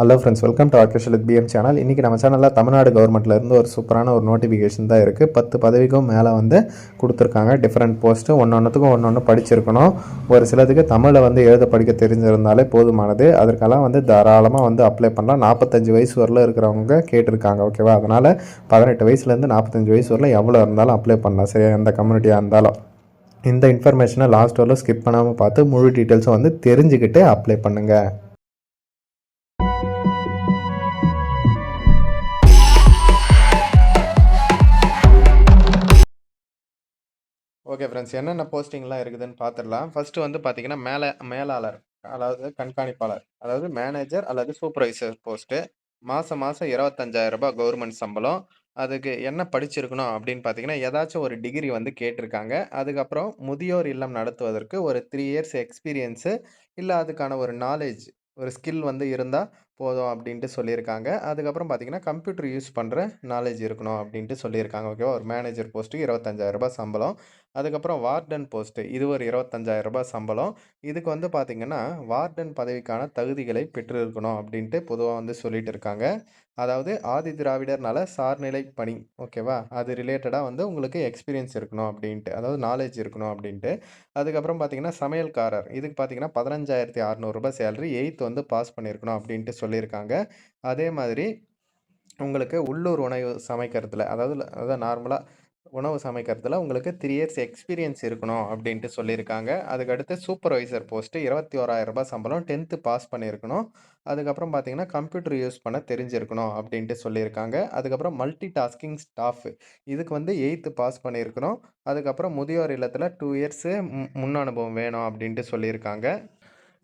Hello friends welcome to ஆர்கேஷல் with PM channel இன்றைக்கி நம்ம சேனலில் தமிழ்நாடு கவர்மெண்ட்லேருந்து ஒரு சூப்பரான ஒரு நோட்டிஃபிகேஷன் தான் இருக்குது பத்து பதவிக்கும் மேலே வந்து கொடுத்துருக்காங்க. டிஃப்ரெண்ட் போஸ்ட்டு ஒன்று ஒன்றுத்துக்கும் ஒன்று ஒன்று படிச்சிருக்கணும். ஒரு சிலதுக்கு தமிழில் வந்து எழுத படிக்க தெரிஞ்சிருந்தாலே போதுமானது. அதற்கெல்லாம் வந்து தாராளமாக வந்து அப்ளை பண்ணலாம். நாற்பத்தஞ்சு வயசு வரல இருக்கிறவங்க கேட்டிருக்காங்க ஓகேவா அதனால் பதினெட்டு வயசுலேருந்து நாற்பத்தஞ்சு வயசு வரல எவ்வளோ இருந்தாலும் அப்ளை பண்ணலாம். சரி எந்த கம்யூனிட்டியாக இருந்தாலும். இந்த இன்ஃபர்மேஷனை லாஸ்ட் வரல ஸ்கிப் பண்ணாமல் பார்த்து முழு டீட்டெயில்ஸும் வந்து தெரிஞ்சுக்கிட்டு அப்ளை பண்ணுங்கள் ஓகே ஃப்ரெண்ட்ஸ் என்னென்ன போஸ்டிங்லாம் இருக்குதுன்னு பார்த்துடலாம் ஃபஸ்ட்டு வந்து பார்த்தீங்கன்னா மேலே மேலாளர் அதாவது கண்காணிப்பாளர் அதாவது மேனேஜர் அல்லது சூப்பர்வைசர் போஸ்ட்டு மாதம் மாதம் இருபத்தஞ்சாயிரம் ரூபாய் கவர்மெண்ட் சம்பளம். அதுக்கு என்ன படிச்சிருக்கணும் அப்படின்னு பார்த்தீங்கன்னா ஏதாச்சும் ஒரு டிகிரி வந்து கேட்டிருக்காங்க. அதுக்கப்புறம் முதியோர் இல்லம் நடத்துவதற்கு ஒரு த்ரீ இயர்ஸ் எக்ஸ்பீரியன்ஸு இல்லை அதுக்கான ஒரு நாலேஜ் ஒரு ஸ்கில் வந்து இருந்தால் போதும் அப்படின்ட்டு சொல்லியிருக்காங்க. அதுக்கப்புறம் பார்த்தீங்கன்னா கம்ப்யூட்டர் யூஸ் பண்ணுற நாலேஜ் இருக்கணும் அப்படின்ட்டு சொல்லியிருக்காங்க ஓகேவா ஒரு மேனேஜர் போஸ்ட்டுக்கு இருபத்தஞ்சாயிரரூபா சம்பளம். அதுக்கப்புறம் வார்டன் போஸ்ட்டு இது ஒரு இருபத்தஞ்சாயிரரூபா சம்பளம். இதுக்கு வந்து பார்த்திங்கன்னா வார்டன் பதவிக்கான தகுதிகளை பெற்றிருக்கணும் அப்படின்ட்டு பொதுவாக வந்து சொல்லிட்டு இருக்காங்க. அதாவது ஆதி திராவிடர்னால சார்நிலை பணி ஓகேவா அது ரிலேட்டடாக வந்து உங்களுக்கு எக்ஸ்பீரியன்ஸ் இருக்கணும் அப்படின்ட்டு அதாவது நாலேஜ் இருக்கணும் அப்படின்ட்டு. அதுக்கப்புறம் பார்த்தீங்கன்னா சமையல்காரர் இதுக்கு பார்த்தீங்கன்னா பதினஞ்சாயிரத்தி அறநூறுபா சேலரி எயித் வந்து பாஸ் பண்ணியிருக்கணும் அப்படின்ட்டு சொல்லியிருக்காங்க. அதே மாதிரி உங்களுக்கு உள்ளூர் உணவு சமைக்கிறதுல அதாவது அதாவது நார்மலாக உணவு சமைக்கிறதுல உங்களுக்கு த்ரீ இயர்ஸ் எக்ஸ்பீரியன்ஸ் இருக்கணும் அப்படின்ட்டு சொல்லியிருக்காங்க. அதுக்கடுத்து சூப்பர்வைசர் போஸ்ட்டு இருபத்தி ஓராயிரம் ரூபாய் சம்பளம் டென்த்து பாஸ் பண்ணியிருக்கணும். அதுக்கப்புறம் பார்த்தீங்கன்னா கம்ப்யூட்டர் யூஸ் பண்ண தெரிஞ்சிருக்கணும் அப்படின்ட்டு சொல்லியிருக்காங்க. அதுக்கப்புறம் மல்டி டாஸ்கிங் ஸ்டாஃப் இதுக்கு வந்து எயித்து பாஸ் பண்ணியிருக்கணும். அதுக்கப்புறம் முதியோர் இல்லத்தில் டூ இயர்ஸு முன் அனுபவம் வேணும் அப்படின்ட்டு சொல்லியிருக்காங்க.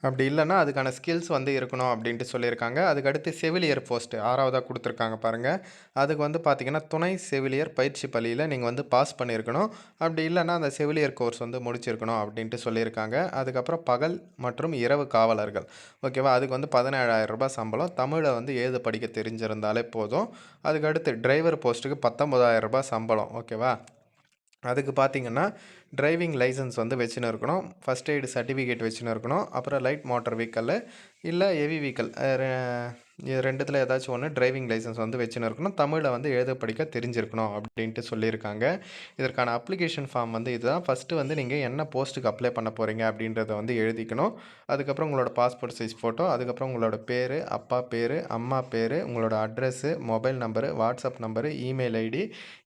அப்படி இல்லைன்னா அதுக்கான ஸ்கில்ஸ் வந்து இருக்கணும் அப்படின்ட்டு சொல்லியிருக்காங்க. அதுக்கடுத்து செவிலியர் போஸ்ட்டு ஆறாவதாக கொடுத்துருக்காங்க பாருங்கள் அதுக்கு வந்து பார்த்திங்கன்னா துணை செவிலியர் பயிற்சி பள்ளியில் நீங்கள் வந்து பாஸ் பண்ணியிருக்கணும். அப்படி இல்லைன்னா அந்த செவிலியர் கோர்ஸ் வந்து முடிச்சிருக்கணும் அப்படின்ட்டு சொல்லியிருக்காங்க. அதுக்கப்புறம் பகல் மற்றும் இரவு காவலர்கள். ஓகேவா அதுக்கு வந்து பதினேழாயிரம் ரூபாய் சம்பளம். தமிழை வந்து ஏது படிக்க தெரிஞ்சிருந்தாலே போதும். அதுக்கடுத்து டிரைவர் போஸ்ட்டுக்கு பத்தொம்பதாயிரம் ரூபாய் சம்பளம். ஓகேவா அதுக்கு பார்த்தீங்கன்னா டிரைவிங் லைசன்ஸ் வந்து வச்சுன்னு இருக்கணும். ஃபஸ்ட் எய்டு சர்டிஃபிகேட் வச்சுன்னு இருக்கணும். அப்புறம் லைட் மோட்டர் வெஹிக்கல் இல்லை ஹெவி வெஹிக்கல் இது ரெண்டுத்தில் ஏதாச்சும் ஒன்று டிரைவிங் லைசன்ஸ் வந்து வச்சுன்னு இருக்கணும். தமிழில் வந்து எழுத படிக்க தெரிஞ்சிருக்கணும் அப்படின்ட்டு சொல்லியிருக்காங்க. இதற்கான அப்ளிகேஷன் ஃபார்ம் வந்து இதுதான். ஃபஸ்ட்டு வந்து நீங்கள் என்ன போஸ்ட்டுக்கு அப்ளை பண்ண போகிறீங்க அப்படின்றத வந்து எழுதிக்கணும். அதுக்கப்புறம் உங்களோட பாஸ்போர்ட் சைஸ் ஃபோட்டோ அதுக்கப்புறம் உங்களோட பேர் அப்பா பேர் அம்மா பேர் உங்களோட address mobile number WhatsApp number email ID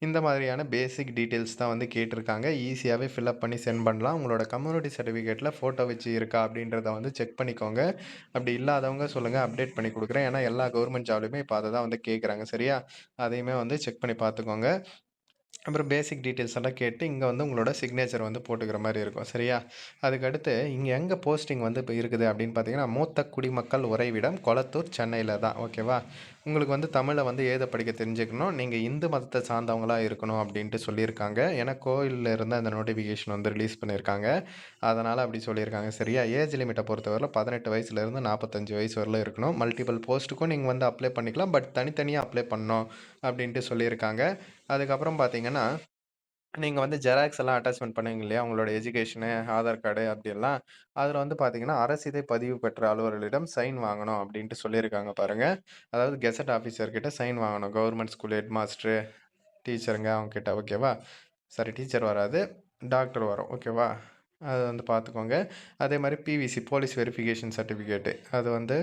இந்த மாதிரியான பேசிக் டீட்டெயில்ஸ் தான் வந்து கேட்டிருக்காங்க. ஈஸியாகவே ஃபில்அப் பண்ணி சென்ட் பண்ணலாம். உங்களோட கம்யூனிட்டி சர்டிஃபிகேட்டில் ஃபோட்டோ வச்சு இருக்கா அப்படின்றத வந்து செக் பண்ணிக்கோங்க. அப்படி இல்லாதவங்க சொல்லுங்கள் அப்டேட் பண்ணி கொடுக்குறேன். ஏன்னா எல்லா கவர்மெண்ட் ஜாப்லையுமே இப்போ அதை தான் வந்து கேட்குறாங்க சரியா? அதையுமே வந்து செக் பண்ணி பார்த்துக்கோங்க அப்புறம் பேசிக் டீட்டெயில்ஸ் எல்லாம் கேட்டு இங்கே வந்து உங்களோட சிக்னேச்சர் வந்து போட்டுக்கிற மாதிரி இருக்கும். சரியா? அதுக்கடுத்து இங்கே எங்கே போஸ்டிங் வந்து இப்போ இருக்குது அப்படின்னு பார்த்தீங்கன்னா மூத்த குடிமக்கள் உறைவிடம் கொளத்தூர் சென்னையில் தான். ஓகேவா? உங்களுக்கு வந்து தமிழை வந்து ஏத படிக்க தெரிஞ்சுக்கணும். நீங்கள் இந்து மதத்தை சார்ந்தவங்களாக இருக்கணும் அப்படின்ட்டு சொல்லியிருக்காங்க. ஏன்னா கோயிலில் இருந்து அந்த நோட்டிஃபிகேஷன் வந்து ரிலீஸ் பண்ணியிருக்காங்க. அதனால் அப்படி சொல்லியிருக்காங்க. சரியா? ஏஜ் லிமிட்டை பொறுத்தவரை பதினெட்டு வயசுலேருந்து நாற்பத்தஞ்சு வயசு வரல இருக்கணும். மல்டிபிள் போஸ்ட்டுக்கும் நீங்கள் வந்து அப்ளை பண்ணிக்கலாம். பட் தனித்தனியாக அப்ளை பண்ணணும் அப்படின்ட்டு சொல்லியிருக்காங்க. அதுக்கப்புறம் பார்த்தீங்கன்னா நீங்கள் வந்து ஜெராக்ஸ் எல்லாம் அட்டாச்மெண்ட் பண்ணுவீங்க இல்லையா? உங்களோட எஜுகேஷனு ஆதார் கார்டு அப்படியெல்லாம் அதில் வந்து பார்த்தீங்கன்னா அரசிதை பதிவு பெற்ற அலுவலர்களிடம் சைன் வாங்கணும் அப்படின்ட்டு சொல்லியிருக்காங்க பாருங்கள் அதாவது கெசட் ஆஃபீஸர்கிட்ட சைன் வாங்கணும். கவர்மெண்ட் ஸ்கூல் ஹெட் மாஸ்டரு டீச்சருங்க அவங்கக்கிட்ட ஓகேவா சரி டீச்சர் வராது டாக்டர் வரும் ஓகேவா அது வந்து பார்த்துக்கோங்க. அதே மாதிரி பிவிசி போலீஸ் வெரிஃபிகேஷன் சர்டிஃபிகேட்டு அது வந்து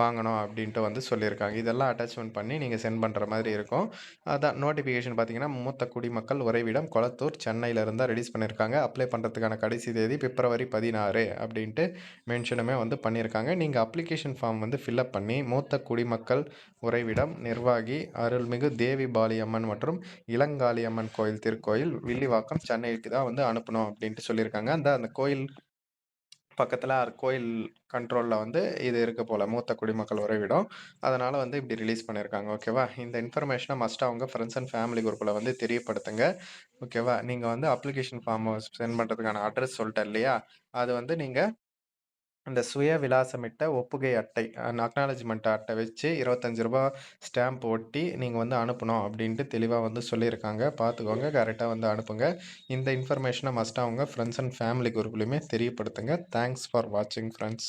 வாங்கணும் அப்படின்ட்டு வந்து சொல்லியிருக்காங்க. இதெல்லாம் அட்டாச்மெண்ட் பண்ணி நீங்கள் சென்ட் பண்ணுற மாதிரி இருக்கும். அதான் நோட்டிஃபிகேஷன் பார்த்தீங்கன்னா மூத்த குடிமக்கள் உறைவிடம் கொளத்தூர் சென்னையில் இருந்தால் ரிலீஸ் பண்ணியிருக்காங்க. அப்ளை பண்ணுறதுக்கான கடைசி தேதி பிப்ரவரி பதினாறு அப்படின்ட்டு மென்ஷனுமே வந்து பண்ணியிருக்காங்க. நீங்கள் அப்ளிகேஷன் ஃபார்ம் வந்து ஃபில்அப் பண்ணி மூத்த குடிமக்கள் உறைவிடம் நிர்வாகி அருள்மிகு தேவி பாலியம்மன் மற்றும் இளங்காளியம்மன் கோயில் திருக்கோயில் வில்லிவாக்கம் சென்னைக்கு தான் வந்து அனுப்பணும் அப்படின்ட்டு சொல்லியிருக்காங்க. அந்த அந்த கோயில் பக்கத்தில் கோயில் கண்ட்ரோலில் வந்து இது இருக்க போல் மூத்த குடிமக்கள் உறவிடம். அதனால் வந்து இப்படி ரிலீஸ் பண்ணியிருக்காங்க ஓகேவா இந்த இன்ஃபர்மேஷனை மஸ்ட்டாக அவங்க ஃப்ரெண்ட்ஸ் அண்ட் ஃபேமிலி குரூப்பில் வந்து தெரியப்படுத்துங்க. ஓகேவா நீங்கள் வந்து அப்ளிகேஷன் ஃபார்ம் சென்ட் பண்ணுறதுக்கான அட்ரஸ் சொல்லிட்டேன் இல்லையா? அது வந்து நீங்கள் அந்த சுய விலாசமிட்ட ஒப்புகை அட்டை அக்னாலஜ்மெண்ட் அட்டை வச்சு இருபத்தஞ்சி ரூபா ஸ்டாம்ப் ஒட்டி நீங்கள் வந்து அனுப்பணும் அப்படின்ட்டு தெளிவாக வந்து சொல்லியிருக்காங்க. பார்த்துக்கோங்க கரெக்டாக வந்து அனுப்புங்க. இந்த இன்ஃபர்மேஷனை மஸ்ட்டாக அவங்க ஃப்ரெண்ட்ஸ் அண்ட் ஃபேமிலி குரூப்லேயுமே தெரியப்படுத்துங்க. தேங்க்ஸ் ஃபார் வாட்சிங் ஃப்ரெண்ட்ஸ்